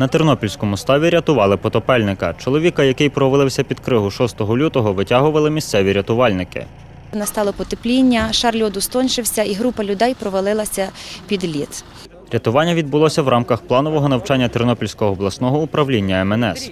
На Тернопільському ставі рятували потопельника. Чоловіка, який провалився під кригу 6 лютого, витягували місцеві рятувальники. Настало потепління, шар льоду стоншився, і група людей провалилася під лід. Рятування відбулося в рамках планового навчання Тернопільського обласного управління МНС.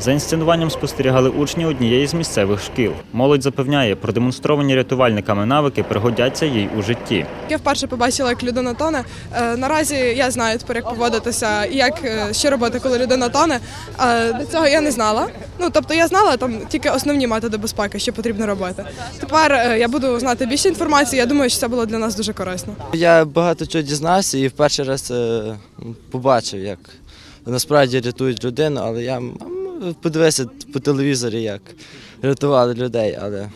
За інсценуванням спостерігали учні однієї з місцевих шкіл. Молодь запевняє, продемонстровані рятувальниками навики пригодяться їй у житті. Я вперше побачила, як людина тоне. Е, Наразі я знаю тепер, як поводитися і як е, що робити, коли людина тоне. Е, До цього я не знала. Ну тобто я знала там тільки основні методи безпеки, що потрібно робити. Тепер е, я буду знати більше інформації. Я думаю, що це було для нас дуже корисно. Я багато чого дізнався і в перший раз е, побачив, як насправді рятують людину, але я подивився по телевізорі, як рятували людей, але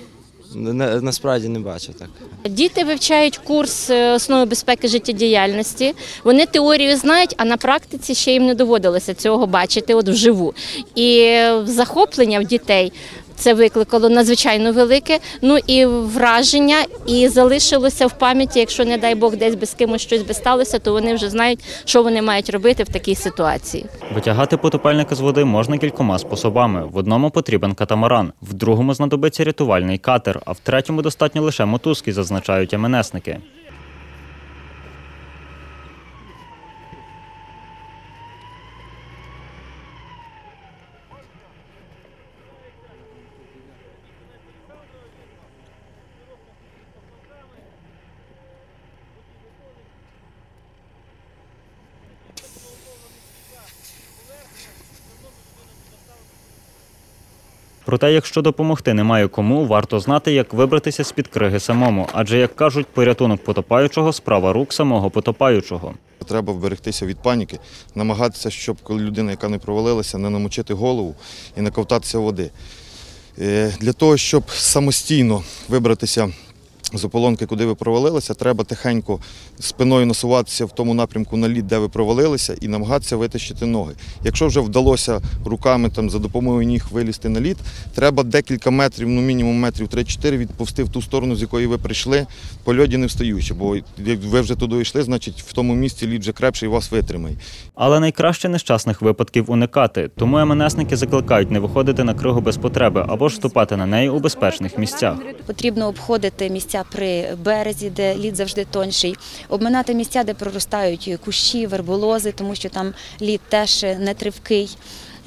на- насправді не бачу так. Діти вивчають курс е, основи безпеки життєдіяльності. Вони теорію знають, а на практиці ще їм не доводилося цього бачити от вживу. І е, захоплення в дітей це викликало надзвичайно велике. Ну і враження, і залишилося в пам'яті. Якщо не дай Бог десь без кимось щось би сталося, то вони вже знають, що вони мають робити в такій ситуації. Витягати потопельника з води можна кількома способами. В одному потрібен катамаран, в другому знадобиться рятувальний катер, а в третьому достатньо лише мотузки, зазначають МНСники. Проте, якщо допомогти немає кому, варто знати, як вибратися з під криги самому. Адже, як кажуть, порятунок потопаючого справа рук самого потопаючого. Треба вберегтися від паніки, намагатися, щоб коли людина, яка не провалилася, не намочити голову і не ковтатися води. Е, Для того, щоб самостійно вибратися з ополонки, куди ви провалилися, треба тихенько спиною насуватися в тому напрямку на лід, де ви провалилися, і намагатися витащити ноги. Якщо вже вдалося руками там, за допомогою ніг вилізти на лід, треба декілька метрів, ну мінімум метрів 3-4 відповсти в ту сторону, з якої ви прийшли, по льоді не встаючи. Бо як ви вже туди йшли, значить в тому місці лід вже крепше і вас витримає. Але найкраще нещасних випадків уникати. Тому МНСники закликають не виходити на кригу без потреби або ж вступати на неї у безпечних місцях. Потрібно обходити місця при березі, де лід завжди тонший, обминати місця, де проростають кущі, верболози, тому що там лід теж не тривкий. Е,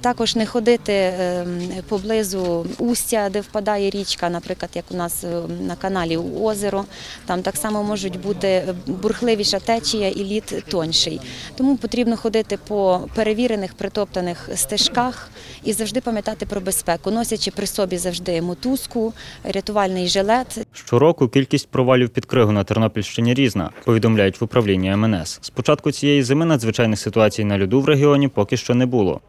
Також не ходити е, поблизу устя, де впадає річка, наприклад, як у нас е, на каналі озеро. Там так само можуть бути бурхливіша течія і лід тонший. Тому потрібно ходити по перевірених притоптаних стежках і завжди пам'ятати про безпеку, носячи при собі завжди мотузку, рятувальний жилет, Щороку кількість провалів під кригу на Тернопільщині різна, повідомляють в управлінні МНС. З початку цієї зими надзвичайних ситуацій на льоду в регіоні поки що не було.